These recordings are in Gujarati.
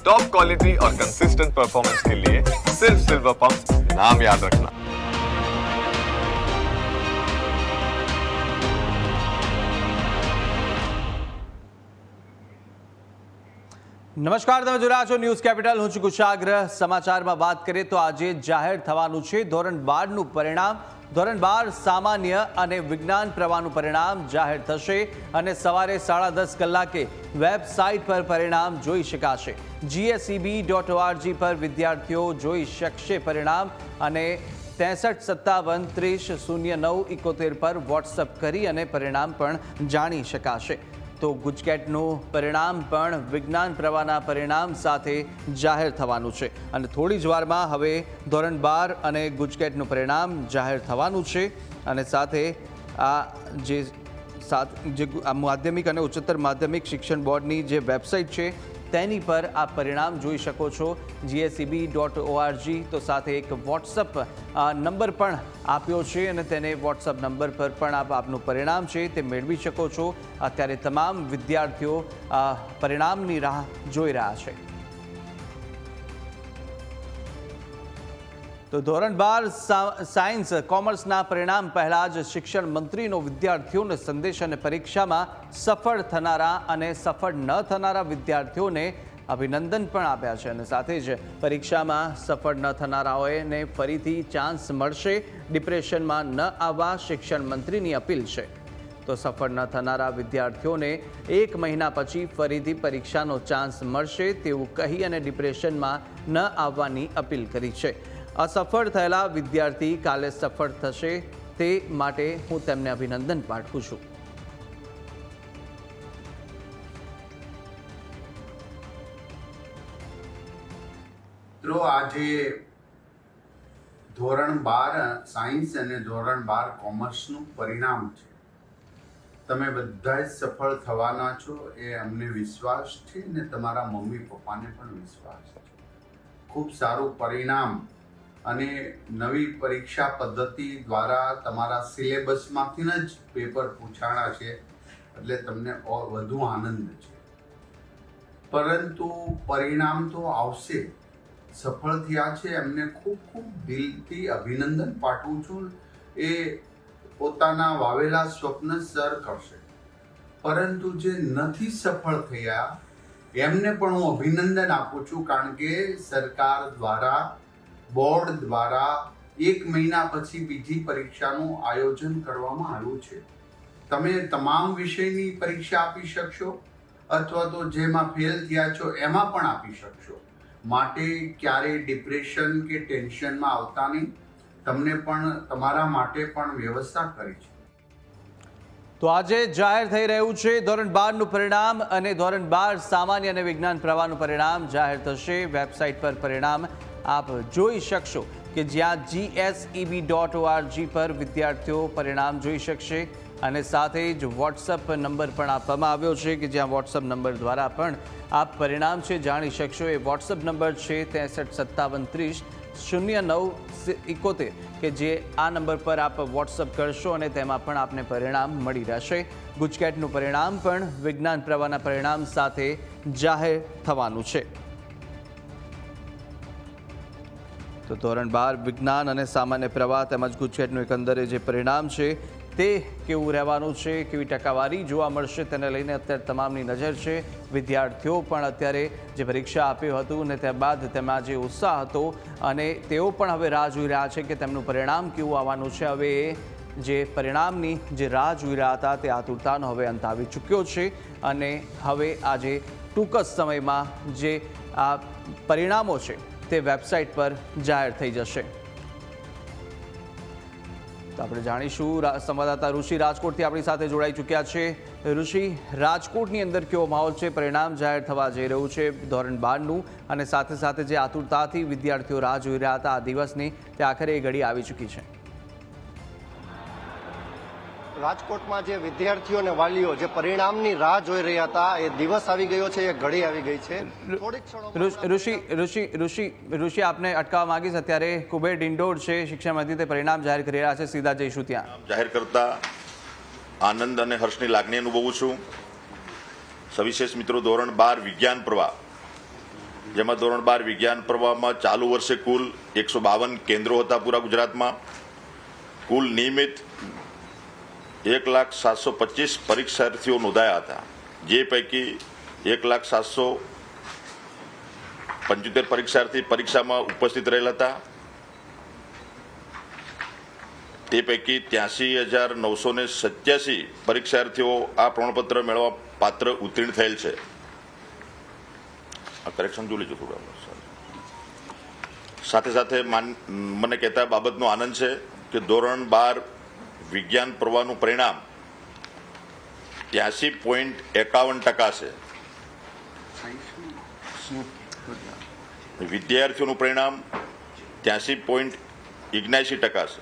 टॉप क्वालिटी और कंसिस्टेंट परफॉर्मेंस के लिए सिर्फ सिल्वर पंप नाम याद रखना નમસ્કાર તમે જોઈ રહ્યા છો ન્યૂઝ કેપિટલ હું છું કુશાગ્ર સમાચારમાં વાત કરીએ તો આજે જાહેર થવાનું છે ધોરણ બારનું પરિણામ ધોરણ બાર સામાન્ય અને વિજ્ઞાન પ્રવાહનું પરિણામ જાહેર થશે અને સવારે સાડા દસ કલાકે વેબસાઇટ પર પરિણામ જોઈ શકાશે. જીએસઈબી ડોટ ઓઆરજી પર વિદ્યાર્થીઓ જોઈ શકશે પરિણામ અને ત્રેસઠ સત્તાવન ત્રીસ શૂન્ય નવ ઇકોતેર પર વોટ્સઅપ કરી અને પરિણામ પણ જાણી શકાશે. તો ગુજકેટનું પરિણામ પણ વિજ્ઞાન પ્રવાહના પરિણામ સાથે જાહેર થવાનું છે. અને થોડી જ વારમાં હવે ધોરણ બાર અને ગુજકેટનું પરિણામ જાહેર થવાનું છે. અને સાથે આ જે સાત, જે માધ્યમિક અને ઉચ્ચતર માધ્યમિક શિક્ષણ બોર્ડની જે વેબસાઇટ છે તેની પર આ પરિણામ જોઈ શકો છો. જીએસસીબી ડોટ ઓઆરજી તો સાથે એક વોટ્સઅપ નંબર પણ આપ્યો છે અને તેને વોટ્સઅપ નંબર પર પણ આપ આપનું પરિણામ છે તે મેળવી શકો છો. અત્યારે તમામ વિદ્યાર્થીઓ પરિણામની રાહ જોઈ રહ્યા છે. તો ધોરણ બાર સાયન્સ, કોમર્સના પરિણામ પહેલાં જ શિક્ષણ મંત્રીનો વિદ્યાર્થીઓને સંદેશ અને પરીક્ષામાં સફળ થનારા અને સફળ ન થનારા વિદ્યાર્થીઓને અભિનંદન પણ આપ્યા છે. અને સાથે જ પરીક્ષામાં સફળ ન થનારાઓને ફરીથી ચાન્સ મળશે, ડિપ્રેશનમાં ન આવવા શિક્ષણ મંત્રીની અપીલ છે. તો સફળ ન થનારા વિદ્યાર્થીઓને એક મહિના પછી ફરીથી પરીક્ષાનો ચાન્સ મળશે તેવું કહી અને ડિપ્રેશનમાં ન આવવાની અપીલ કરી છે. અસફળ થયેલા વિદ્યાર્થી કાલે સફળ થશે તે માટે હું તેમને અભિનંદન પાઠવું છું. આજે ધોરણ બાર સાયન્સ અને ધોરણ બાર કોમર્સનું પરિણામ છે. તમે બધા જ સફળ થવાના છો, એ અમને વિશ્વાસ છે ને તમારા મમ્મી પપ્પાને પણ વિશ્વાસ છે. ખૂબ સારું પરિણામ અને નવી પરીક્ષા પદ્ધતિ દ્વારા તમારા સિલેબસમાંથી જ પેપર પૂછાણા છે, એટલે તમને વધુ આનંદ છે. પરંતુ પરિણામ તો આવશે. સફળ થયા છે એમને ખૂબ ખૂબ દિલથી અભિનંદન પાઠવું છું. એ પોતાના વાવેલા સ્વપ્ન સર કરશે. પરંતુ જે નથી સફળ થયા, એમને પણ હું અભિનંદન આપું છું, કારણ કે સરકાર દ્વારા બોર્ડ દ્વારા એક મહિના પછી બીજી પરીક્ષાનું આયોજન કરવામાં આવ્યું છે. તમે તમામ વિષયની પરીક્ષા આપી શકશો અથવા તો જેમાં ફેલ થયા છો એમાં પણ આપી શકશો. માટે ક્યારેય ડિપ્રેશન કે ટેન્શનમાં આવતા નહીં. તમને પણ તમારા માટે પણ વ્યવસ્થા કરી છે. તો આજે જાહેર થઈ રહ્યું છે ધોરણ બારનું પરિણામ અને ધોરણ બાર સામાન્ય અને વિજ્ઞાન પ્રવાહનું પરિણામ. જાહેર થશે, વેબસાઇટ પર પરિણામ આપ જોઈ શકશો કે જ્યાં જીએસઈબી ડોટ ઓઆરજી પર વિદ્યાર્થીઓ પરિણામ જોઈ શકશે અને સાથે જ વોટ્સઅપ નંબર પણ આપવામાં આવ્યો છે કે જ્યાં વોટ્સઅપ નંબર દ્વારા પણ આપ પરિણામ છે જાણી શકશો. એ વોટ્સઅપ નંબર છે ત્રેસઠ સત્તાવન ત્રીસ શૂન્ય નવ એકોતેર કે જે આ નંબર પર આપ વોટ્સઅપ કરશો અને તેમાં પણ આપને પરિણામ મળી રહેશે. ગુજકેટનું પરિણામ પણ વિજ્ઞાન પ્રવાહના પરિણામ સાથે જાહેર થવાનું છે. તો ધોરણ બાર વિજ્ઞાન અને સામાન્ય પ્રવાહ તેમજ ગુજકેટનું એકંદરે જે પરિણામ છે તે કેવું રહેવાનું છે, કેવી ટકાવારી જોવા મળશે તેને લઈને અત્યારે તમામની નજર છે. વિદ્યાર્થીઓ પણ અત્યારે જે પરીક્ષા આપ્યું હતું અને ત્યારબાદ તેમાં જે ઉત્સાહ હતો અને તેઓ પણ હવે રાહ જોઈ રહ્યા છે કે તેમનું પરિણામ કેવું આવવાનું છે. હવે જે પરિણામની જે રાહ જોઈ રહ્યા હતા તે આતુરતાનો હવે અંત આવી ચૂક્યો છે અને હવે આજે ટૂંક જ સમયમાં જે આ પરિણામો છે તે વેબસાઇટ પર જાહેર થઈ જશે. તો આપણે જાણીશું સંવાદદાતા ઋષિ રાજકોટથી આપણી સાથે જોડાઈ ચૂક્યા છે. ઋષિ, રાજકોટની અંદર કેવો માહોલ છે? પરિણામ જાહેર થવા જઈ રહ્યું છે ધોરણ બારનું અને સાથે સાથે જે આતુરતાથી વિદ્યાર્થીઓ રાહ જોઈ રહ્યા હતા આ દિવસની, તે આખરે એ ઘડી આવી ચૂકી છે. રાજકોટમાં જે વિદ્યાર્થીઓ અને વાલીઓ જે પરિણામની રાહ જોઈ રહ્યા હતા એ દિવસ આવી ગયો છે એ ઘડી આવી ગઈ છે. ઋષ- ઋષિ ઋષિ ઋષિ ઋષિ આપને અટકાવવા માંગીશ. અત્યારે કુબેર ડિંડોર છે શિક્ષણ મંત્રી તે પરિણામ જાહેર કરી રહ્યા છે. સીધા જઈશું ત્યાં. જાહેર કરતા આનંદ અને હર્ષની લાગણી અનુભવું છું. સવિશેષ મિત્રો ધોરણ બાર વિજ્ઞાન પ્રવાહ. જેમાં ધોરણ બાર વિજ્ઞાન પ્રવાહમાં ચાલુ વર્ષે કુલ એકસો બાવન કેન્દ્રો હતા પૂરા ગુજરાતમાં. કુલ નિયમિત એક લાખ સાતસો પચીસ પરીક્ષાર્થીઓ નોંધાયા હતા. જે પૈકી એક લાખ સાતસો પંચોતેર પરીક્ષાર્થી પરીક્ષામાં ઉપસ્થિત રહેલા હતા. તે પૈકી ત્યાસી હજાર નવસો ને સત્યાસી પરીક્ષાર્થીઓ આ પ્રમાણપત્ર મેળવવા પાત્ર ઉત્તીર્ણ થયેલ છે. આ કરેક્શન જોઈ લેજો થોડું સાથે સાથે મને કહેતા બાબતનો આનંદ છે કે ધોરણ બાર વિજ્ઞાન પ્રવાહનું પરિણામ ત્યાસી પોઈન્ટ એકાવન ટકા છે. વિદ્યાર્થીઓનું પરિણામ ત્યાસી પોઈન્ટ ઇગ્યાસી ટકા છે.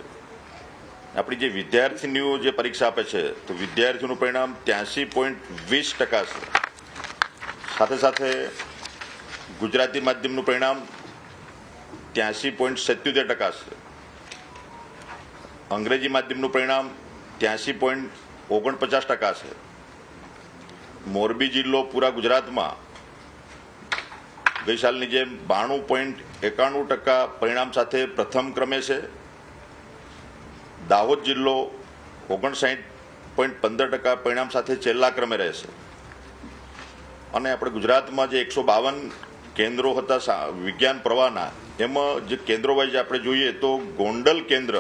આપણી જે વિદ્યાર્થીનીઓ જે પરીક્ષા આપે છે, તો વિદ્યાર્થીઓનું પરિણામ ત્યાસી પોઈન્ટ વીસ ટકા છે. સાથે સાથે ગુજરાતી માધ્યમનું પરિણામ ત્યાસી પોઈન્ટ સત્યોતેર ટકા છે. અંગ્રેજી માધ્યમનું પરિણામ ત્યાંસી પોઈન્ટ ઓગણપચાસ ટકા છે. મોરબી જિલ્લો પૂરા ગુજરાતમાં ગઈ સાલની જેમ બાણું પોઈન્ટ એકાણું ટકા પરિણામ સાથે પ્રથમ ક્રમે છે. દાહોદ જિલ્લો ઓગણસાઠ પોઈન્ટ પંદર ટકા પરિણામ સાથે છેલ્લા ક્રમે રહેશે અને આપણે ગુજરાતમાં જે એકસો બાવન કેન્દ્રો હતા વિજ્ઞાન પ્રવાહના, એમાં જે કેન્દ્રો વાઇઝ આપણે જોઈએ તો ગોંડલ કેન્દ્ર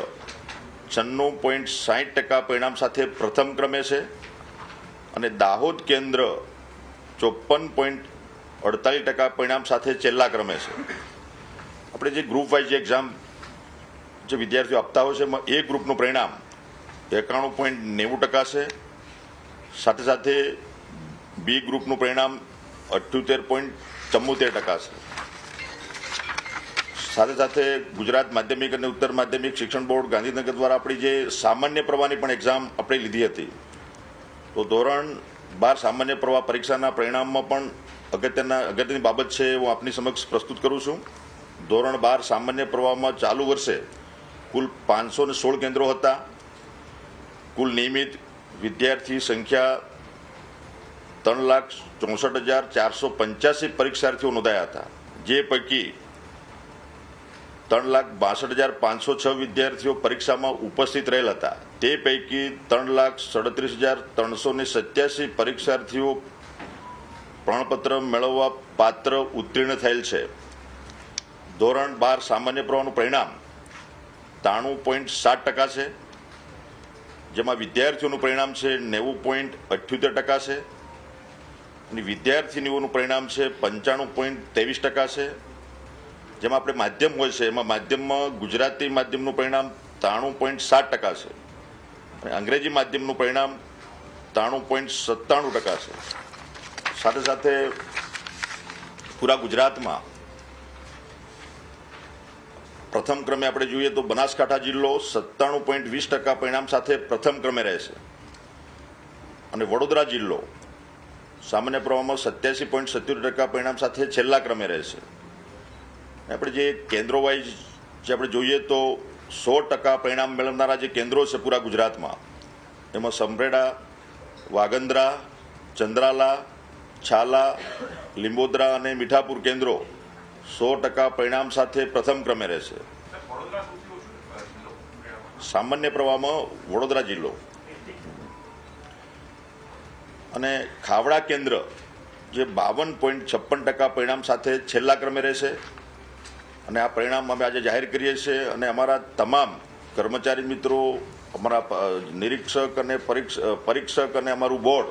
છન્નું પોઈન્ટ સાઠ ટકા પરિણામ સાથે પ્રથમ ક્રમે છે અને દાહોદ કેન્દ્ર ચોપન પોઈન્ટ અડતાલીસ ટકા પરિણામ સાથે છેલ્લા ક્રમે છે. આપણે જે ગ્રુપ વાઇઝ એક્ઝામ જે વિદ્યાર્થીઓ આપતા હોય છે, એમાં એ ગ્રુપનું પરિણામ એકાણું પોઈન્ટ નેવું ટકા છે. સાથે સાથે બી ગ્રુપનું પરિણામ અઠ્યોતેર પોઈન્ટ ચુમ્મોતેર ટકા છે. સાથે સાથે ગુજરાત માધ્યમિક અને ઉત્તર માધ્યમિક શિક્ષણ બોર્ડ ગાંધીનગર દ્વારા આપણી જે સામાન્ય પ્રવાહની પણ એક્ઝામ આપણે લીધી હતી. તો ધોરણ બાર સામાન્ય પ્રવાહ પરીક્ષાના પરિણામમાં પણ અગત્યના, અગત્યની બાબત છે હું આપની સમક્ષ પ્રસ્તુત કરું છું. ધોરણ બાર સામાન્ય પ્રવાહમાં ચાલુ વર્ષે કુલ પાંચસો ને સોળ કેન્દ્રો હતા. કુલ નિયમિત વિદ્યાર્થી સંખ્યા ત્રણ લાખ ચોસઠ હજાર ચારસો પંચ્યાસી પરીક્ષાર્થીઓ નોંધાયા હતા. જે પૈકી ત્રણ લાખ બાસઠ હજાર પાંચસો છ વિદ્યાર્થીઓ પરીક્ષામાં ઉપસ્થિત રહેલ હતા. તે પૈકી ત્રણ લાખ સડત્રીસ હજાર ત્રણસો ને સત્યાસી પરીક્ષાર્થીઓ પ્રમાણપત્ર મેળવવા પાત્ર ઉત્તીર્ણ થયેલ છે. ધોરણ બાર સામાન્ય પ્રવાહનું પરિણામ ત્રાણું પોઈન્ટ સાત ટકા છે, જેમાં વિદ્યાર્થીઓનું પરિણામ છે નેવું પોઈન્ટ અઠ્યોતેર ટકા છે, અને વિદ્યાર્થીનીઓનું પરિણામ છે પંચાણું પોઈન્ટ ત્રેવીસ ટકા છે. જેમાં આપણે માધ્યમ હોય છે, એમાં માધ્યમમાં ગુજરાતી માધ્યમનું પરિણામ ત્રાણું પોઈન્ટ સાત ટકા છે. અંગ્રેજી માધ્યમનું પરિણામ ત્રાણું પોઈન્ટ સત્તાણું ટકા છે. સાથે સાથે પૂરા ગુજરાતમાં પ્રથમ ક્રમે આપણે જોઈએ તો બનાસકાંઠા જિલ્લો સત્તાણું પોઈન્ટ વીસ ટકા પરિણામ સાથે પ્રથમ ક્રમે રહેશે અને વડોદરા જિલ્લો સામાન્ય પ્રવાહમાં સત્યાસી પોઈન્ટ સત્યોતેર ટકા પરિણામ સાથે છેલ્લા ક્રમે રહેશે આપણે જે કેન્દ્રો વાઇઝ જે આપણે જોઈએ તો સો ટકા પરિણામ મેળવનારા જે કેન્દ્રો છે પૂરા ગુજરાતમાં, એમાં સમરેડા, વાગંદ્રા, ચંદ્રાલા, છાલા, લીંબોદરા અને મીઠાપુર કેન્દ્રો સો ટકા પરિણામ સાથે પ્રથમ ક્રમે રહેશે. સામાન્ય પ્રવાહમાં વડોદરા જિલ્લો. અને ખાવડા કેન્દ્ર જે બાવન પોઈન્ટ છપ્પન ટકા પરિણામ સાથે છેલ્લા ક્રમે રહેશે. અને આ પરિણામ અમે આજે જાહેર કરીએ છીએ અને અમારા તમામ કર્મચારી મિત્રો, અમારા નિરીક્ષક અને પરીક્ષ- પરીક્ષક અને અમારું બોર્ડ,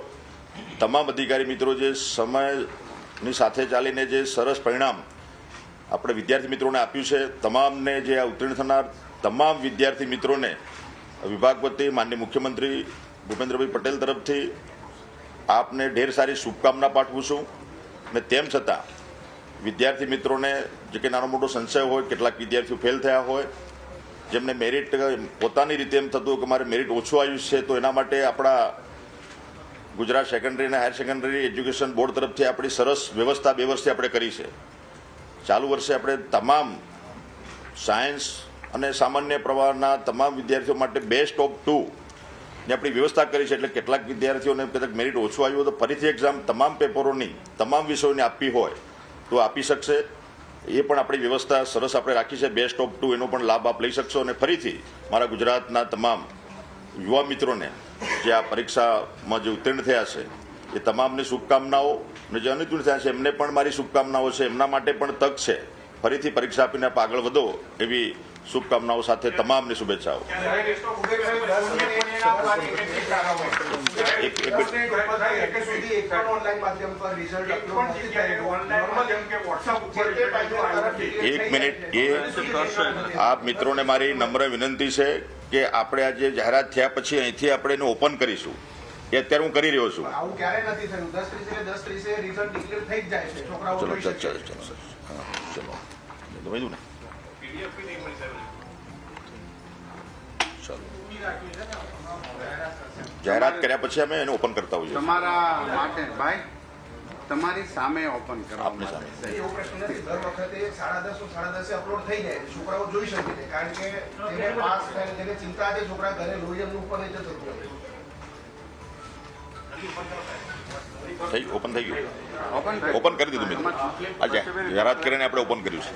તમામ અધિકારી મિત્રો જે સમયની સાથે ચાલીને જે સરસ પરિણામ આપણે વિદ્યાર્થી મિત્રોને આપ્યું છે, તમામને જે આ ઉત્તીર્ણ થનાર તમામ વિદ્યાર્થી મિત્રોને, વિભાગ વતી માનનીય મુખ્યમંત્રી ભૂપેન્દ્રભાઈ પટેલ તરફથી આપને ઢેર સારી શુભકામના પાઠવું છું. ને તેમ છતાં વિદ્યાર્થી મિત્રોને, જે કે નાનો મોટો સંશય હોય, કેટલાક વિદ્યાર્થીઓ ફેલ થયા હોય, જેમને મેરિટ પોતાની રીતે એમ થતું કે મારે મેરિટ ઓછું આવ્યું છે, તો એના માટે આપણા ગુજરાત સેકન્ડરી અને હાયર સેકન્ડરી એજ્યુકેશન બોર્ડ તરફથી આપણી સરસ વ્યવસ્થા બે વર્ષથી આપણે કરી છે. ચાલુ વર્ષે આપણે તમામ સાયન્સ અને સામાન્ય પ્રવાહના તમામ વિદ્યાર્થીઓ માટે બેસ્ટ ઓફ ટુ ને આપણી વ્યવસ્થા કરી છે, એટલે કેટલાક વિદ્યાર્થીઓને કદાચ મેરિટ ઓછું આવ્યું હોય તો ફરીથી એક્ઝામ તમામ પેપરોની તમામ વિષયોની આપવી હોય. તો આપી શકશે. એ પણ આપણી વ્યવસ્થા સરસ આપણે રાખી છે. બેસ્ટ ઓફ ટુ એનો પણ લાભ આપ લઈ શકશો. અને ફરીથી મારા ગુજરાતના તમામ યુવા મિત્રોને જે આ પરીક્ષામાં જે ઉત્તીર્ણ થયા છે, એ તમામને શુભકામનાઓ અને જે અનુત્તીર્ણ થયા છે, એમને પણ મારી શુભકામનાઓ છે. એમના માટે પણ તક છે. ફરીથી પરીક્ષા આપીને આપ આગળ વધો એવી શુભકામનાઓ સાથે તમામને શુભેચ્છાઓ. એક મિનિટ. એ આપ મિત્રોને મારી નમ્ર વિનંતી છે કે આપણે આજે જાહેરાત થયા પછી અહીંથી આપણે એને ઓપન કરીશું. એ અત્યારે હું કરી રહ્યો છું. આવું ક્યારે નથી થયું. દસ ત્રીસે દસ ત્રીસે રિઝલ્ટ ડિક્લેર થઈ જ જાય છે. છોકરાઓ ચલો ચલો ચલો ચલો. હા, ચલો. જાહેરાત કર્યા પછી અમે એને ઓપન કરતા હોઈએ. તમારા માટે ભાઈ તમારી સામે ઓપન આપની કરવામાં સામે. આવશે. એવો પ્રશ્ન નથી દર વખતે સાડા દસ સાડા દસે અપલોડ થઈ જાય છોકરાઓ જોઈ શકે છે કારણ કે તેને પાસ થાય તેને ચિંતા છે છોકરા ઘરે લોહી એમનું ઉપર નહીં જતું થઈ ઓપન થઈ ગયું ઓપન કરી દીધું મેં આજે જાહેરાત કરીને આપણે ઓપન કર્યું છે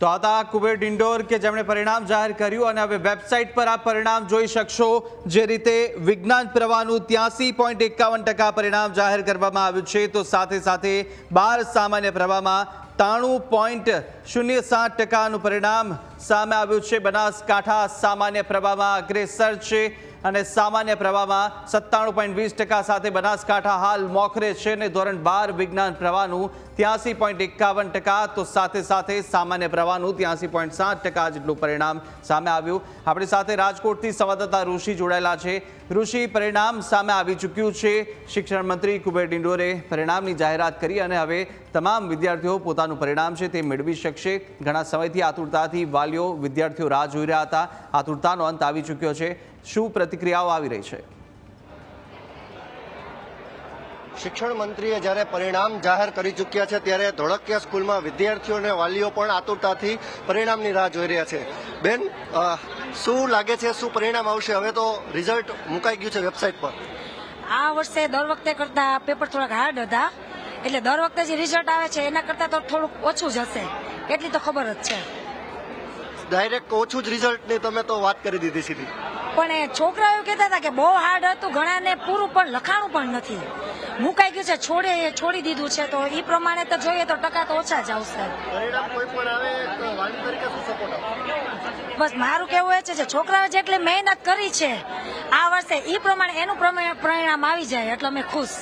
તો હતા કુબેર ડિંડોર કે જેમણે પરિણામ જાહેર કર્યું અને હવે વેબસાઇટ પર આ પરિણામ જોઈ શકશો. જે રીતે વિજ્ઞાન પ્રવાહનું ત્યાસી પોઈન્ટ એકાવન ટકા પરિણામ જાહેર કરવામાં આવ્યું છે. તો સાથે સાથે બાર સામાન્ય પ્રવાહમાં ત્રાણું પોઈન્ટ શૂન્ય સાત ટકાનું પરિણામ સામે આવ્યું છે. બનાસકાંઠા સામાન્ય પ્રવાહમાં અગ્રેસર છે અને સામાન્ય પ્રવાહમાં સત્તાણું પોઈન્ટ વીસ ટકા સાથે બનાસકાંઠા હાલ મોખરે છે અને ધોરણ બાર વિજ્ઞાન પ્રવાહનું ત્યાસી પોઈન્ટ એકાવન ટકા. તો સાથે સાથે સામાન્ય પ્રવાહનું ત્યાસી પોઈન્ટ સાત ટકા જેટલું પરિણામ સામે આવ્યું. આપણી સાથે રાજકોટથી સંવાદદાતા ઋષિ જોડાયેલા છે. ઋષિ, પરિણામ સામે આવી ચૂક્યું છે. શિક્ષણ મંત્રી કુબેર ડિંડોરે પરિણામની જાહેરાત કરી અને હવે તમામ વિદ્યાર્થીઓ પોતાનું પરિણામ છે તે મેળવી શકશે. ઘણા સમયથી આતુરતાથી વાલીઓ, વિદ્યાર્થીઓ રાહ જોઈ રહ્યા હતા. આતુરતાનો અંત આવી ચૂક્યો છે. શું પ્રતિક્રિયાઓ આવી રહી છે? શિક્ષણ મંત્રીએ જ્યારે પરિણામ જાહેર કરી ચૂક્યા છે ત્યારે ધોળકિયા સ્કૂલમાં વિદ્યાર્થીઓ અને વાલીઓ પણ આતુરતાથી પરિણામની રાહ જોઈ રહ્યા છે. બેન શું લાગે છે શું પરિણામ આવશે? હવે તો રિઝલ્ટ મુકાઈ ગયું છે વેબસાઇટ પર. આ વર્ષે દર વખતે કરતા પેપર થોડાક હાર્ડ હતા. એટલે દર વખતે જે રિઝલ્ટ આવે છે એના કરતા તો થોડુંક ઓછું જ હશે. એટલી તો ખબર જ છે. ડાયરેક્ટ ઓછું જ રિઝલ્ટની તમે તો વાત કરી દીધી સીધી. પણ એ છોકરાઓ એવું કહેતા હતા કે બહુ હાર્ડ હતું ઘણાને પૂરું પણ લખાણું પણ નથી. મુકાઈ ગયું છે છોડે છોડી દીધું છે તો એ પ્રમાણે તો જોઈએ તો ટકા તો ઓછા જ આવશે. બસ મારું કેવું એ છે કે છોકરાઓ જેટલી મહેનત કરી છે આ વર્ષે એ પ્રમાણે એનું પરિણામ આવી જાય એટલે અમે ખુશ.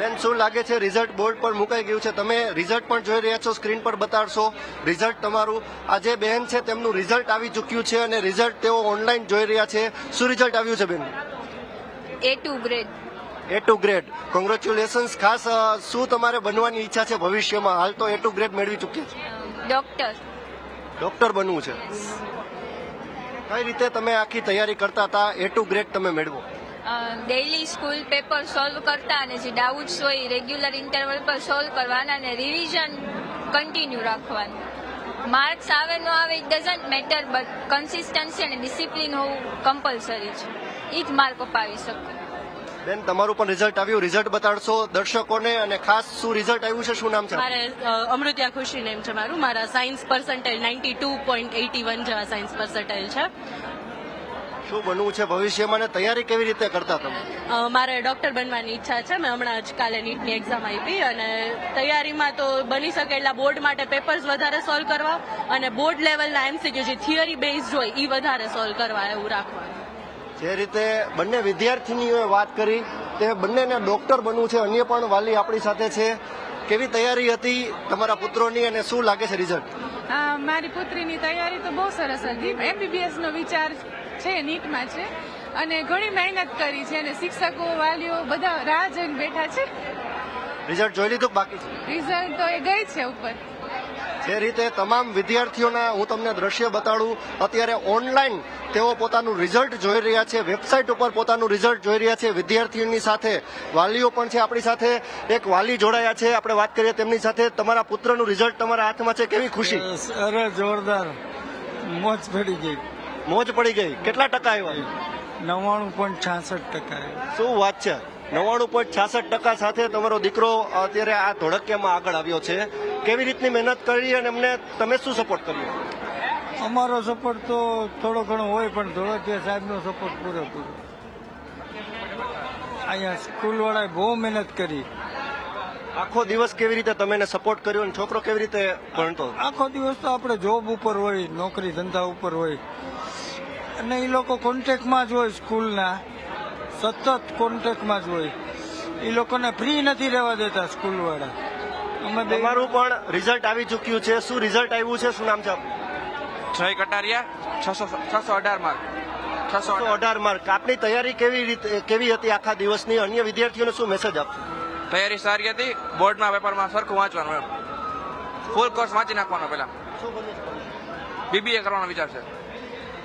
બેન શું લાગે છે રિઝલ્ટ બોર્ડ પર મુકાઈ ગયું છે? તમે રિઝલ્ટ પણ જોઈ રહ્યા છો સ્ક્રીન પર બતાડશો. રિઝલ્ટ તમારું આ જે બેન છે તેમનું રિઝલ્ટ આવી ચૂક્યું છે અને રિઝલ્ટ તેઓ ઓનલાઈન જોઈ રહ્યા છે. શું રિઝલ્ટ આવ્યું છે બેન? A two grade A two grade congratulations ખાસ શું તમારે બનવાની ઈચ્છા છે ભવિષ્યમાં? હાલ તો એ ટુ ગ્રેડ મેળવી ચૂક્યા છે. ડોક્ટર ડોક્ટર બનવું છે. કઈ રીતે તમે આખી તૈયારી કરતા હતા? એ ટુ ગ્રેડ તમે મેળવો. ડેઈલી સ્કૂલ પેપર સોલ્વ કરતા અને જે ડાઉટ્સ હોય રેગ્યુલર ઇન્ટરવલ પર સોલ્વ કરવાના અને રિવિઝન કન્ટિન્યુ રાખવાનું. માર્ક્સ આવે ન આવે it doesn't matter but consistency અને ડિસિપ્લિન હોવું કમ્પલસરી છે. એ જ માર્ક અપાવી શકે. બેન તમારું પણ રિઝલ્ટ આવ્યું. રિઝલ્ટ બતાડશો દર્શકોને અને ખાસ શું રિઝલ્ટ આવ્યું છે શું નામ છે? મારે અમૃત્યા ખુશી નેમ છે મારું. મારા science percentage ninety two point eighty one જેવા સાયન્સ પર્સન્ટેજ છે. શું બનવું છે? ભવિષ્યમાં અને તૈયારી કેવી રીતે કરતા તમે? મારે ડોક્ટર બનવાની ઈચ્છા છે. મેં હમણાં જ કાલે નીટની એક્ઝામ આપી અને તૈયારીમાં તો બની શકે એટલા બોર્ડ માટે પેપર્સ વધારે સોલ્વ કરવા અને બોર્ડ લેવલના એમસીક્યુ જે થિયરી બેઝ હોય એ વધારે સોલ્વ કરવા એવું રાખવાનું. જે રીતે બંને વિદ્યાર્થીનીઓએ વાત કરી તે બંનેને ડોક્ટર બનવું છે. અન્ય પણ વાલી આપણી સાથે છે. કેવી તૈયારી હતી તમારા પુત્રોની અને શું લાગે છે રિઝલ્ટ મારી પુત્રીની તૈયારી તો બહુ સરસ હતી. એમબીબીએસ નો વિચાર છે નીટમાં છે. અને ઘણી મહેનત કરી છે અને શિક્ષકો વાલીઓ બધા રાહ જોઈને બેઠા છે. રિઝલ્ટ જોઈ લીધું બાકી છે? રિઝલ્ટ તો એ ગઈ છે ઉપર. જે રીતે તમામ વિદ્યાર્થીઓના હું તમને દ્રશ્ય બતાડું અત્યારે ઓનલાઈન તેઓ પોતાનું રિઝલ્ટ જોઈ રહ્યા છે વેબસાઇટ ઉપર પોતાનું રિઝલ્ટ જોઈ રહ્યા છે વિદ્યાર્થીઓની સાથે વાલીઓ પણ છે આપણી સાથે એક વાલી જોડાયા છે. આપણે વાત કરીએ તેમની સાથે. તમારા પુત્રનું રિઝલ્ટ તમારા હાથમાં છે કેવી ખુશી? અરે જોરદાર. મોજ પડી ગઈ. મોજ પડી ગઈ. કેટલા ટકા આવ્યા? નવ્વાણું પોઈન્ટ છાસઠ ટકા શું વાત છે? નવ્વાણું પોઈન્ટ છાસઠ ટકા સાથે તમારો દીકરો અત્યારે આ ધોળકિયામાં આગળ આવ્યો છે. કેવી રીતની મહેનત કરી અને એમને તમે શું સપોર્ટ કર્યો? અમારો સપોર્ટ તો થોડો ઘણો હોય પણ ધોળકિયા સાહેબનો સપોર્ટ પૂરેપૂરો. અહીંયા સ્કૂલવાળાએ બહુ મહેનત કરી. આખો દિવસ કેવી રીતે તમે એને સપોર્ટ કર્યો અને છોકરો કેવી રીતે ભણતો? આખો દિવસ તો આપણે જોબ ઉપર હોય નોકરી ધંધા ઉપર હોય. અને એ લોકો કોન્ટેક્ટમાં જ હોય સ્કૂલના સતત કોન્ટેક્ટમાં જ હોય. એ લોકોને ફ્રી નથી રહેવા દેતા સ્કૂલવાળા અમે તમારું પણ રિઝલ્ટ આવી ચૂક્યું છે. શું રિઝલ્ટ આવ્યું છે? શું નામ છે જય કટારિયા છસો છસો અઢાર માર્ક. છસો અઢાર. માર્ક. આપની તૈયારી કેવી રીતે કેવી હતી આખા દિવસની? અન્ય વિદ્યાર્થીઓને શું મેસેજ આપશો? તૈયારી સારી હતી. બોર્ડના પેપરમાં સરખું વાંચવાનું એમ. ફૂલ કોર્સ વાંચી નાખવાનો પહેલા. બીબીએ કરવાનો વિચાર છે.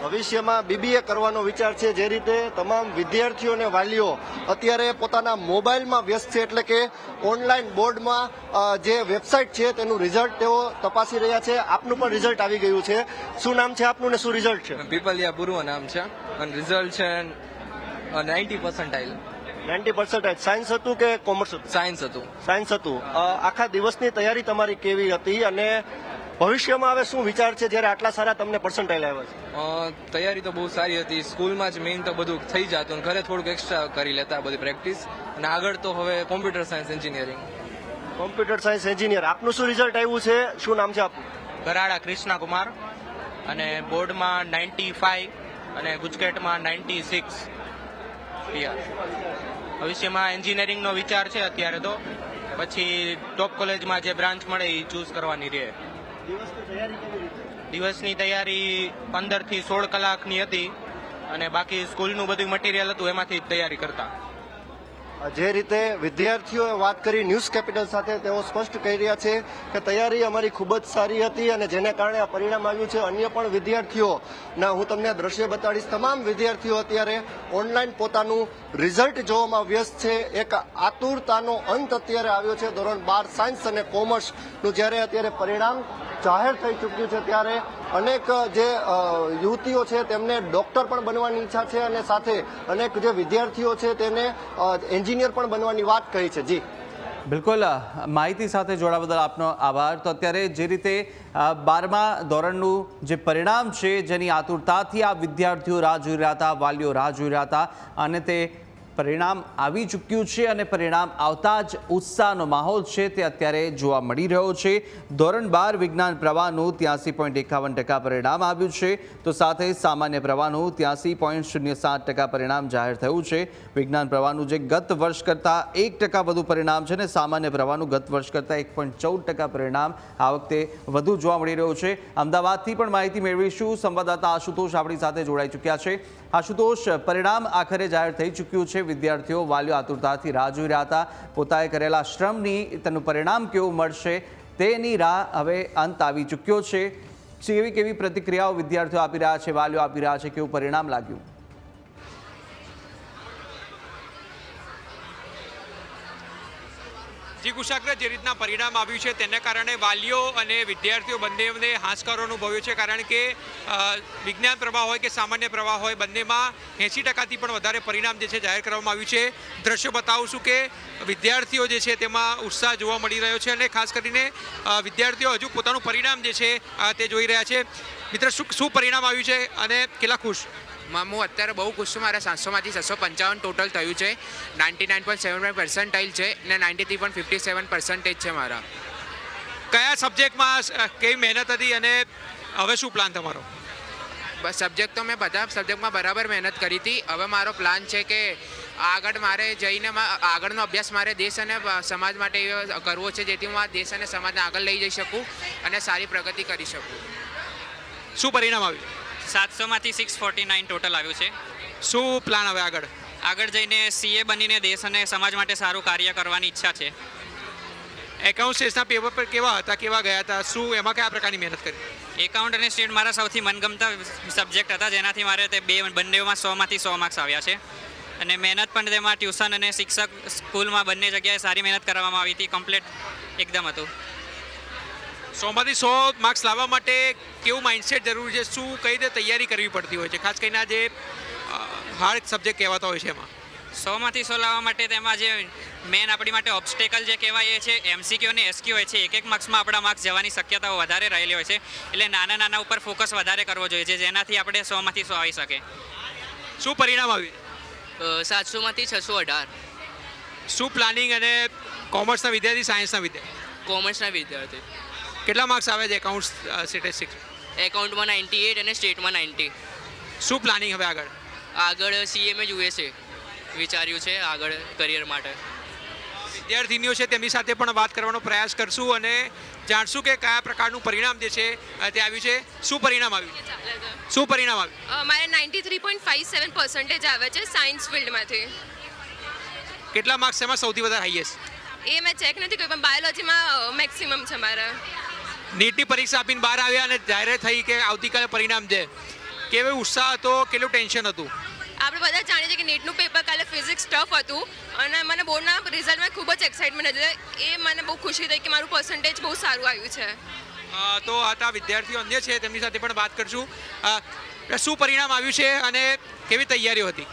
ભવિષ્યમાં બીબીએ કરવાનો વિચાર છે જે રીતે તમામ વિદ્યાર્થીઓ અને વાલીઓ અત્યારે પોતાના મોબાઈલમાં વ્યસ્ત છે એટલે કે ઓનલાઈન બોર્ડમાં જે વેબસાઇટ છે તેનું રિઝલ્ટ તેઓ તપાસી રહ્યા છે. આપનું પણ રિઝલ્ટ આવી ગયું છે. શું નામ છે આપનું ને શું રિઝલ્ટ છે? પીપલિયા પૂર્વ નામ છે. અને રિઝલ્ટ છે ninety percentile ninety percentage science હતું કે કોમર્સ હતું? સાયન્સ હતું. સાયન્સ હતું. આખા દિવસની તૈયારી તમારી કેવી હતી? અને ભવિષ્યમાં હવે શું વિચાર છે જ્યારે આટલા સારા તમને પર્સન્ટાઇલ આવ્યા છે? તૈયારી તો બહુ સારી હતી. સ્કૂલમાં જ મેઇન તો બધું થઈ જતું અને ઘરે થોડુંક એક્સ્ટ્રા કરી લેતા બધી પ્રેક્ટિસ અને આગળ તો હવે computer science engineering computer science engineer આપનું શું રિઝલ્ટ આવ્યું છે? શું નામ છે આપનું? ગરાડા કૃષ્ણા કુમાર અને બોર્ડમાં નાઇન્ટી ફાઈવ અને ગુજકેટમાં નાઇન્ટી સિક્સ ભવિષ્યમાં એન્જિનિયરિંગનો વિચાર છે અત્યારે તો. પછી ટોપ કોલેજમાં જે બ્રાન્ચ મળે એ ચૂઝ કરવાની રહે. દિવસની તૈયારી પંદરથી સોળ કલાકની હતી અને બાકી સ્કૂલનું બધું મટીરિયલ હતું, એમાંથી જ તૈયારી કરતા. જે રીતે વિદ્યાર્થીઓએ વાત કરી ન્યૂઝ કેપિટલ સાથે તેઓ સ્પષ્ટ કહી રહ્યા છે કે તૈયારી અમારી ખૂબ જ સારી હતી અને જેને કારણે આ પરિણામ આવ્યું છે. અન્ય પણ વિદ્યાર્થીઓના હું તમને દ્રશ્ય બતાડીશ. તમામ વિદ્યાર્થીઓ અત્યારે ઓનલાઈન પોતાનું રિઝલ્ટ જોવામાં વ્યસ્ત છે. એક આતુરતાનો અંત અત્યારે આવ્યો છે. ધોરણ બાર સાયન્સ અને કોમર્સનું જ્યારે અત્યારે પરિણામ જાહેર થઈ ચૂક્યું છે ત્યારે અનેક જે યુવતીઓ છે તેમને ડોક્ટર પણ બનવાની ઈચ્છા છે અને સાથે અનેક જે વિદ્યાર્થીઓ છે તેને અ, એન્જિનિયર પણ બનવાની વાત કહી છે. જી. બિલકુલ માહિતી સાથે જોડા બદલ આપનો આભાર. તો અત્યારે જે રીતે બારમા ધોરણનું જે પરિણામ છે, જેની આતુરતાથી આ વિદ્યાર્થીઓ રાહ જોઈ રહ્યા હતા, વાલીઓ રાહ જોઈ રહ્યા હતા, અને તે પરિણામ આવી ચૂક્યું છે અને પરિણામ આવતા જ ઉત્સાહનો માહોલ છે તે અત્યારે જોવા મળી રહ્યો છે. ધોરણ બાર વિજ્ઞાન પ્રવાહનું ત્યાંસી પોઈન્ટ એકાવન ટકા પરિણામ આવ્યું છે. તો સાથે સામાન્ય પ્રવાહનું ત્યાંસી પોઈન્ટ શૂન્ય સાત ટકા પરિણામ જાહેર થયું છે. વિજ્ઞાન પ્રવાહનું જે ગત વર્ષ કરતાં એક ટકા વધુ પરિણામ છે ને સામાન્ય પ્રવાહનું ગત વર્ષ કરતાં એક પોઈન્ટ ચૌદ ટકા પરિણામ આ વખતે વધુ જોવા મળી રહ્યું છે. અમદાવાદથી પણ માહિતી મેળવીશું. સંવાદદાતા આશુતોષ આપણી સાથે જોડાઈ ચૂક્યા છે. આશુતોષ પરિણામ આખરે જાહેર થઈ ચૂક્યું છે. વિદ્યાર્થીઓ વાલીઓ આતુરતાથી રાહ જોઈ રહ્યા હતા. પોતાએ કરેલા શ્રમની તેનું પરિણામ કેવું મળશે તેની રાહ હવે અંત આવી ચૂક્યો છે. કેવી કેવી પ્રતિક્રિયાઓ વિદ્યાર્થીઓ આપી રહ્યા છે, વાલીઓ આપી રહ્યા છે, કેવું પરિણામ લાગ્યું? જી જે રીતના પરિણામ આવ્યું છે તેને કારણે વાલીઓ અને વિદ્યાર્થીઓ બંનેને હાશકારો અનુભવ્યો છે, કારણ કે વિજ્ઞાન પ્રવાહ હોય કે સામાન્ય પ્રવાહ હોય, બંનેમાં એંસી ટકાથી પણ વધારે પરિણામ જે છે જાહેર કરવામાં આવ્યું છે. દ્રશ્યો બતાવું છું કે વિદ્યાર્થીઓ જે છે તેમાં ઉત્સાહ જોવા મળી રહ્યો છે અને ખાસ કરીને વિદ્યાર્થીઓ હજુ પોતાનું પરિણામ જે છે તે જોઈ રહ્યા છે. મિત્ર, શું શું પરિણામ આવ્યું છે અને કેટલા ખુશ? માં હું અત્યારે બહુ છું. મારા સાતસોમાંથી છસો પંચાવન ટોટલ થયું છે. Ninety nine point seven five percentile છે અને ninety three point fifty seven percentage છે મારા. કયા સબ્જેક્ટમાં કેવી મહેનત હતી અને હવે શું પ્લાન તમારો? સબ્જેક્ટ તો મેં બધા સબ્જેક્ટમાં બરાબર મહેનત કરી હતી. હવે મારો પ્લાન છે કે આગળ મારે જઈને આગળનો અભ્યાસ મારે દેશ અને સમાજ માટે કરવો છે જેથી હું આ દેશ અને સમાજને આગળ લઈ જઈ શકું અને સારી પ્રગતિ કરી શકું. શું પરિણામ આવ્યું? સાતસોમાંથી સિક્સ ફોર્ટી નાઇન ટોટલ આવ્યું છે. શું પ્લાન હવે આગળ? આગળ જઈને સીએ બનીને દેશ અને સમાજ માટે સારું કાર્ય કરવાની ઈચ્છા છે. એકાઉન્ટ સ્ટેટના પેપર પર કેવા હતા કેવા ગયા હતા શું એમાં કયા પ્રકારની મહેનત કરી? એકાઉન્ટ અને સ્ટેટ મારા સૌથી મનગમતા સબ્જેક્ટ હતા જેનાથી મારે તે બે બંનેમાં સોમાંથી સો માર્ક્સ આવ્યા છે. અને મહેનત પણ તેમાં ટ્યુશન અને શિક્ષક સ્કૂલમાં બંને જગ્યાએ સારી મહેનત કરવામાં આવી હતી કમ્પ્લીટ એકદમ હતું. સોમાંથી સો માર્ક્સ લાવવા માટે કેવું માઇન્ડસેટ જરૂરી છે? શું કઈ રીતે તૈયારી કરવી પડતી હોય છે? ખાસ કરીને આ જે હાર્ડ સબ્જેક્ટ કહેવાતા હોય છે એમાં. સોમાંથી સો લાવવા માટે તેમાં જે મેન આપણી માટે ઓબ્સ્ટેકલ જે કહેવાય એ છે એમસીક્યુ અને એસક્યુ હોય છે. એક એક માર્ક્સમાં આપણા માર્ક્સ જવાની શક્યતાઓ વધારે રહેલી હોય છે. એટલે નાના નાના ઉપર ફોકસ વધારે કરવો જોઈએ છે જેનાથી આપણે સોમાંથી સો આવી શકે શું પરિણામ આવ્યું? સાતસોમાંથી છસો અઢાર. શું પ્લાનિંગ અને કોમર્સના વિદ્યાર્થી સાયન્સના વિદ્યાર્થી? કોમર્સના વિદ્યાર્થી. કેટલા માર્ક્સ આવે છે એકાઉન્ટ સ્ટેટિસ્ટિક્સ એકાઉન્ટમાં નાઇન્ટી એટ અને સ્ટેટમાં નાઇન્ટી શું પ્લાનિંગ હવે આગળ? આગળ સીએમએ જોઈએ છે વિચાર્યું છે આગળ કરિયર માટે. વિદ્યાર્થીનીઓ છે તેમની સાથે પણ વાત કરવાનો પ્રયાસ કરશું અને જાણશું કે કયા પ્રકારનું પરિણામ જે છે તે આવ્યું છે. શું પરિણામ આવ્યું? શું પરિણામ આવ્યું? મારે ninety three point five seven percentage આવે છે સાયન્સ ફિલ્ડમાંથી કેટલા માર્ક્સ એમાં? સૌથી વધારે હાઈએસ્ટ એ મેં ચેક નથી કર્યું પણ બાયોલોજીમાં મેક્સિમમ છે મારા. નીટની પરીક્ષા આપીને બહાર આવ્યા અને જાહેરાત થઈ કે આવતીકાલે પરિણામ છે. કેવો ઉત્સાહ હતો કેટલું ટેન્શન હતું? આપણે બધા જાણીએ છીએ કે નીટનું પેપર કાલે ફિઝિક્સ ટફ હતું અને મને બોર્ડના રિઝલ્ટમાં ખૂબ જ એક્સાઇટમેન્ટ હતી. એ મને બહુ ખુશી થઈ કે મારું પર્સન્ટેજ બહુ સારું આવ્યું છે. તો હતા વિદ્યાર્થીઓ અન્ય છે તેમની સાથે પણ વાત કરશું. શું પરિણામ આવ્યું છે અને કેવી તૈયારીઓ હતી?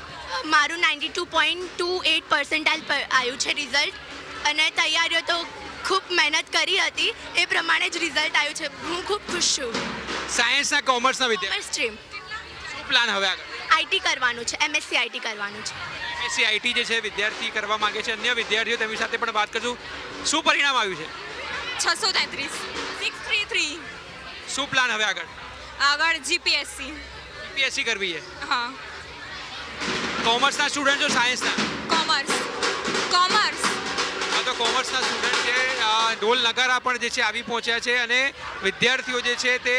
મારું ninety two point two eight percentile આવ્યું છે રિઝલ્ટ અને તૈયારીઓ તો ખૂબ મહેનત કરી હતી. એ પ્રમાણે જ રિઝલ્ટ આવ્યું છે. હું ખૂબ ખુશ છું. સાયન્સના કોમર્સના વિદ્યાર્થી સ્ટ્રીમ શું પ્લાન હવે આગળ? આઈટી કરવાનું છે. એમએસસી આઈટી કરવાનું છે. એમએસસી આઈટી જે છે વિદ્યાર્થી કરવા માંગે છે. અન્ય વિદ્યાર્થીઓ તેમની સાથે પણ વાત કરશું. શું પરિણામ આવ્યું છે? છસો તેત્રીસ. સિક્સ થ્રી થ્રી શું પ્લાન હવે આગળ? આગળ જીપીએસસી જીપીએસસી કરવી છે. હા. કોમર્સના સ્ટુડન્ટ છો સાયન્સના કોમર્સ કોમર્સ તો કોમર્સના સ્ટુડન્ટ છે ઢોલ નગારા પણ જે છે આવી પહોંચ્યા છે અને વિદ્યાર્થીઓ જે છે તે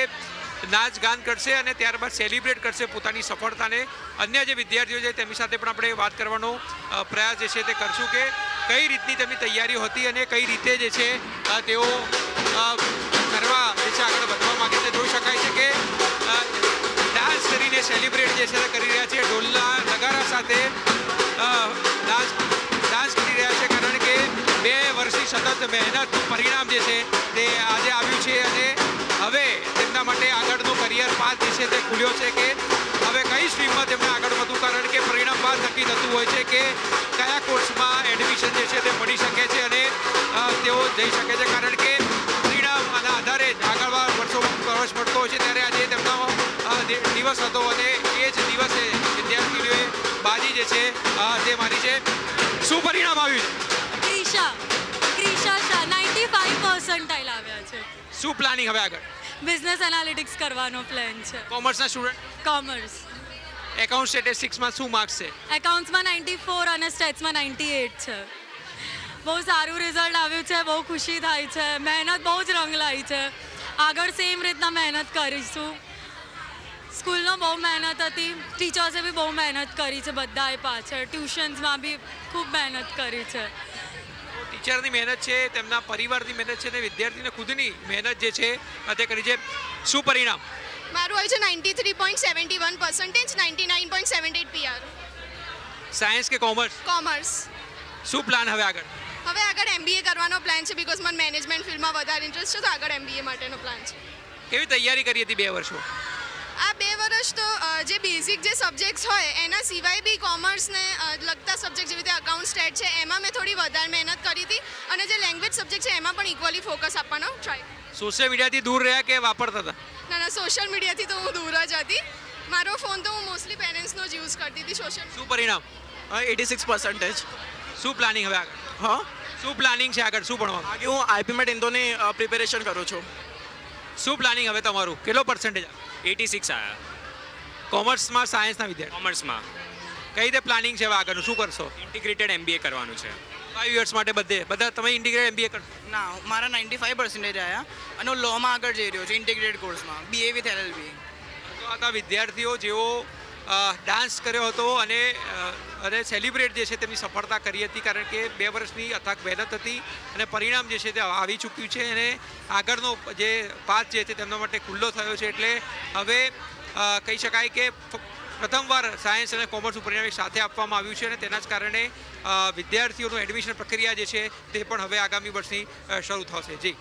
નાચ ગાન કરશે અને ત્યારબાદ સેલિબ્રેટ કરશે પોતાની સફળતાને. અન્ય જે વિદ્યાર્થીઓ છે તેમની સાથે પણ આપણે વાત કરવાનો પ્રયાસ જે છે તે કરશું કે કઈ રીતની તેમની તૈયારીઓ હતી અને કઈ રીતે જે છે તેઓ કરવા જે છે આગળ વધવા માગે છે. જોઈ શકાય છે કે ડાન્સ કરીને સેલિબ્રેટ જે છે તે કરી રહ્યા છે. ઢોલના નગારા સાથે ડાન્સ ડાન્સ કરી રહ્યા છે. બે વર્ષની સતત મહેનતનું પરિણામ જે છે તે આજે આવ્યું છે અને હવે તેમના માટે આગળનો કરિયર પાથ જે છે તે ખુલ્યો છે કે હવે કઈ સ્ટ્રીમમાં તેમને આગળ વધવું? કારણ કે પરિણામ બાદ નક્કી થતું હોય છે કે કયા કોર્સમાં એડમિશન જે છે તે મળી શકે છે અને તેઓ જઈ શકે છે. કારણ કે પરિણામના આધારે જ આગળ વર્ષોમાં પ્રવેશ મળતો હોય છે. ત્યારે આજે તેમનો દિવસ હતો અને એ જ દિવસે વિદ્યાર્થીઓએ બાજી જે છે તે મારી છે. શું પરિણામ આવ્યું છે? શું પ્લાનિંગ હવે આગળ? બિઝનેસ એનાલિટિક્સ કરવાનો પ્લાન છે. કોમર્સના સ્ટુડન્ટ કોમર્સ એકાઉન્ટ સ્ટેટિસ્ટિક્સમાં શું માર્ક્સ છે? એકાઉન્ટ્સમાં નાઇન્ટી ફોર અને સ્ટેટ્સમાં નાઇન્ટી એટ છે. બહુ સારું રિઝલ્ટ આવ્યું છે બહુ ખુશી થાય છે મહેનત બહુ જ રંગ લાવી છે. આગળ સેમ રીતના મહેનત કરીશું. સ્કૂલનો બહુ મહેનત હતી ટીચર્સે બી બહુ મહેનત કરી છે બધાએ પાછળ. ટ્યુશન્સમાં બી ખૂબ મહેનત કરી છે. ટીચરની મહેનત છે તેમના પરિવારની મહેનત છે અને વિદ્યાર્થીને ખુદની મહેનત જે છે તે કરી છે. શું પરિણામ? મારું આવ્યું છે ninety three point seventy one percentage ninety nine point seventy eight PR science કે કોમર્સ કોમર્સ શું પ્લાન હવે આગળ? હવે આગળ એમબીએ કરવાનો પ્લાન છે બિકોઝ મને મેનેજમેન્ટ ફિલ્ડમાં વધારે ઇન્ટરેસ્ટ છે તો આગળ એમબીએ માટેનો પ્લાન છે. કેવી તૈયારી કરી હતી બે વર્ષો આ બે વર્ષ તો જે બેઝિક જે સબ્જેક્ટ્સ હોય એના સિવાય બી કોમર્સને લગતા સબ્જેક્ટ જેવી રીતે અકાઉન્ટ સ્ટેટ છે એમાં મેં થોડી વધારે મહેનત કરી હતી અને જે લેંગ્વેજ સબ્જેક્ટ છે એમાં પણ ઇક્વલી ફોકસ આપવાનો ટ્રાય સોશિયલ મીડિયાથી દૂર રહ્યા કે વાપરતા હતા? ના ના સોશિયલ મીડિયાથી તો હું દૂર જ હતી. મારો ફોન તો હું મોસ્ટલી પેરેન્ટ્સનો જ યુઝ કરતી હતી સોશિયલ શું પરિણામ? એટી સિક્સ પર્સન્ટેજ શું પ્લાનિંગ હવે આગળ? હા? શું પ્લાનિંગ છે આગળ? શું ભણવાનું? આગળ હું આઈપીમેટ ઇન્દોની પ્રિપેરેશન કરું છું. શું પ્લાનિંગ હવે તમારું? કેટલો પર્સન્ટેજ એટી સિક્સ આવ્યા કોમર્સમાં સાયન્સના વિદ્યાર્થી? કોમર્સમાં. કઈ રીતે પ્લાનિંગ છે હવે આગળનું? શું કરશો? ઇન્ટિગ્રેટેડ એમબીએ કરવાનું છે. ફાઈવ યર્સ માટે બધે બધા તમે ઇન્ટિગ્રેટ એમબીએ કરશો ના મારા નાઇન્ટી ફાઈવ પર્સન્ટેજ આવ્યા અને હું લોમાં આગળ જઈ રહ્યો છું ઇન્ટિગ્રેટેડ કોર્સમાં બીએ વિથ એલએલબી તો આ હતા વિદ્યાર્થીઓ જેઓ ડાન્સ કર્યો હતો અને અને સેલિબ્રેટ જે છે તેમની સફળતા કરી હતી, કારણ કે બે વર્ષની અથાક મહેનત હતી અને પરિણામ જે છે તે આવી ચૂક્યું છે અને આગળનો જે પાથ જે છે તેમના માટે ખુલ્લો થયો છે એટલે હવે કહી શકાય કે પ્રથમવાર સાયન્સ અને કોમર્સનું પરિણામ સાથે આપવામાં આવ્યું છે અને તેના જ કારણે વિદ્યાર્થીઓનું એડમિશન પ્રક્રિયા જે છે તે પણ હવે આગામી વર્ષની શરૂ થશે. જી.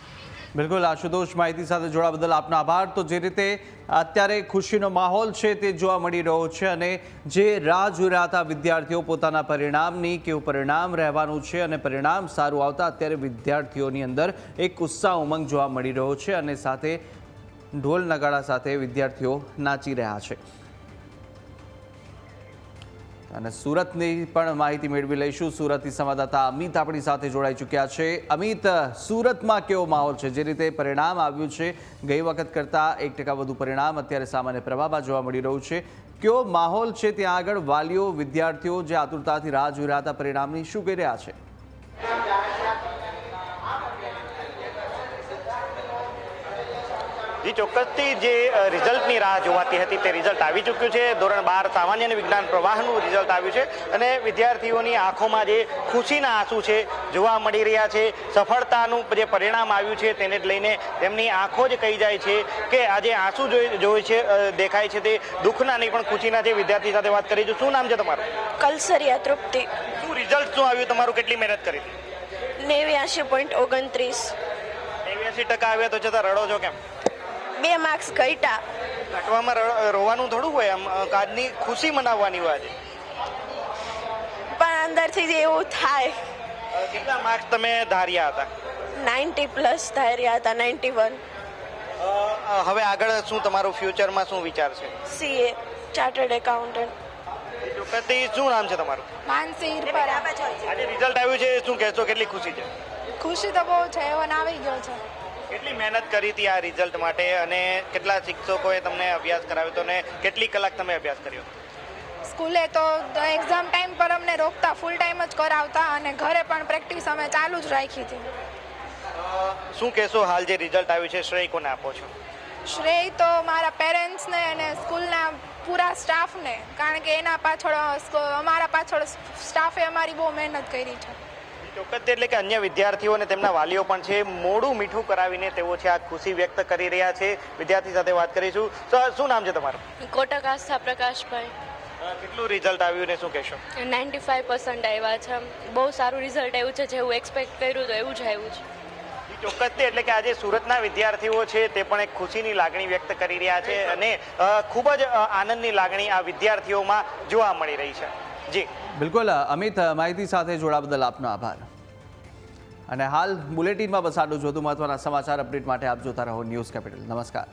બિલકુલ, આશુતોષ માહિતી સાથે જોડા બદલ આપનો આભાર. તો જે રીતે અત્યારે ખુશીનો માહોલ છે તે જોવા મળી રહ્યો છે અને જે રાહ જોઈ રહ્યા હતા વિદ્યાર્થીઓ પોતાના પરિણામની કેવું પરિણામ રહેવાનું છે અને પરિણામ સારું આવતા અત્યારે વિદ્યાર્થીઓની અંદર એક ઉત્સાહ ઉમંગ જોવા મળી રહ્યો છે અને સાથે ઢોલ નગાડા સાથે વિદ્યાર્થીઓ નાચી રહ્યા છે. અને સુરતની પણ માહિતી મેળવી લઈશું. સુરતથી સંવાદદાતા અમિત આપણી સાથે જોડાઈ ચૂક્યા છે. અમિત, સુરતમાં કેવો માહોલ છે? જે રીતે પરિણામ આવ્યું છે, ગઈ વખત કરતાં એક ટકા વધુ પરિણામ અત્યારે સામાન્ય પ્રવાહમાં જોવા મળી રહ્યું છે. કેવો માહોલ છે ત્યાં આગળ? વાલીઓ, વિદ્યાર્થીઓ જે આતુરતાથી રાહ જોઈ રહ્યા હતા, પરિણામની શું કહી રહ્યા છે? જી ચોક્કસથી જે રિઝલ્ટની રાહ જોવાતી હતી તે રિઝલ્ટ આવી ચૂક્યું છે. ધોરણ બાર સામાન્ય અને વિજ્ઞાન પ્રવાહનું રિઝલ્ટ આવ્યું છે અને વિદ્યાર્થીઓની આંખોમાં જે ખુશીના આંસુ છે જોવા મળી રહ્યા છે. સફળતાનું જે પરિણામ આવ્યું છે તેને જ લઈને તેમની આંખો જ કહી જાય છે કે આજે આંસુ જોઈ છે દેખાય છે તે દુઃખના નહીં પણ ખુશીના છે. વિદ્યાર્થી સાથે વાત કરી છું શું નામ છે તમારું? કલસરિયા તૃપ્તિ. શું રિઝલ્ટ શું આવ્યું તમારું? કેટલી મહેનત કરી? હતી નેવ્યાસી પોઈન્ટ ઓગણત્રીસ. નેવ્યાસી ટકા આવ્યા તો છતાં રડો છો કેમ? બે માર્ક્સ ઘટ્યા. ઘટવામાં રોવાનું થોડું હોય આમ આજની ખુશી મનાવવાની વાત પણ અંદરથી જ એવું થાય. કેટલા માર્ક્સ તમે ધાર્યા હતા? નાઇન્ટી પ્લસ ધાર્યા હતા નાઇન્ટી વન હવે આગળ શું તમારું ફ્યુચરમાં શું વિચાર છે? સીએ ચાર્ટર્ડ એકાઉન્ટન્ટ ચોક્કસથી શું નામ છે તમારું? માનસી આજે રિઝલ્ટ આવ્યું છે શું કહેશો કેટલી ખુશી છે? ખુશી તો બહુ છે એવો આવી ગયો છે. કેટલી મહેનત કરી હતી આ રિઝલ્ટ માટે અને કેટલા શિક્ષકોએ તમને અભ્યાસ કરાવ્યો હતો અને કેટલી કલાક તમે અભ્યાસ કર્યો? સ્કૂલે તો એક્ઝામ ટાઈમ પર અમને રોકતા ફૂલ ટાઈમ જ કરાવતા અને ઘરે પણ પ્રેક્ટિસ અમે ચાલુ જ રાખી હતી. શું કહેશો હાલ જે રિઝલ્ટ આવ્યું છે શ્રેય કોને આપો છો? શ્રેય તો મારા પેરેન્ટ્સને અને સ્કૂલના પૂરા સ્ટાફને કારણ કે એના પાછળ અમારા પાછળ સ્ટાફે અમારી બહુ મહેનત કરી છે. ચોક્કસ એટલે કે અન્ય વિદ્યાર્થીઓ અને તેમના વાલીઓ પણ છે મોડું મીઠું કરાવીને તેઓ છે આ ખુશી વ્યક્ત કરી રહ્યા છે. વિદ્યાર્થી સાથે વાત કરીશું. તો શું નામ છે તમારું? કોટક આસ્થા પ્રકાશભાઈ. કેટલું રિઝલ્ટ આવ્યું ને શું કહેશો? નાઇન્ટી ફાઇવ પર્સન્ટ આવ્યા છે. બહુ સારું રિઝલ્ટ આવ્યું છે જેવું એક્સપેક્ટ કર્યું તો એવું જ આવ્યું છે. ચોક્કસથી એટલે કે આજે સુરતના વિદ્યાર્થીઓ છે તે પણ એક ખુશીની લાગણી વ્યક્ત કરી રહ્યા છે અને ખૂબ જ આનંદની લાગણી આ વિદ્યાર્થીઓમાં જોવા મળી રહી છે. જી. બિલકુલ, અમિત, માહિતી સાથે જોડા બદલ આપનો આભાર. અને હાલ બુલેટિનમાં બસ આટલું જ વધુ મહત્વના સમાચાર અપડેટ માટે આપ જોતા રહો ન્યૂઝ કેપિટલ. નમસ્કાર.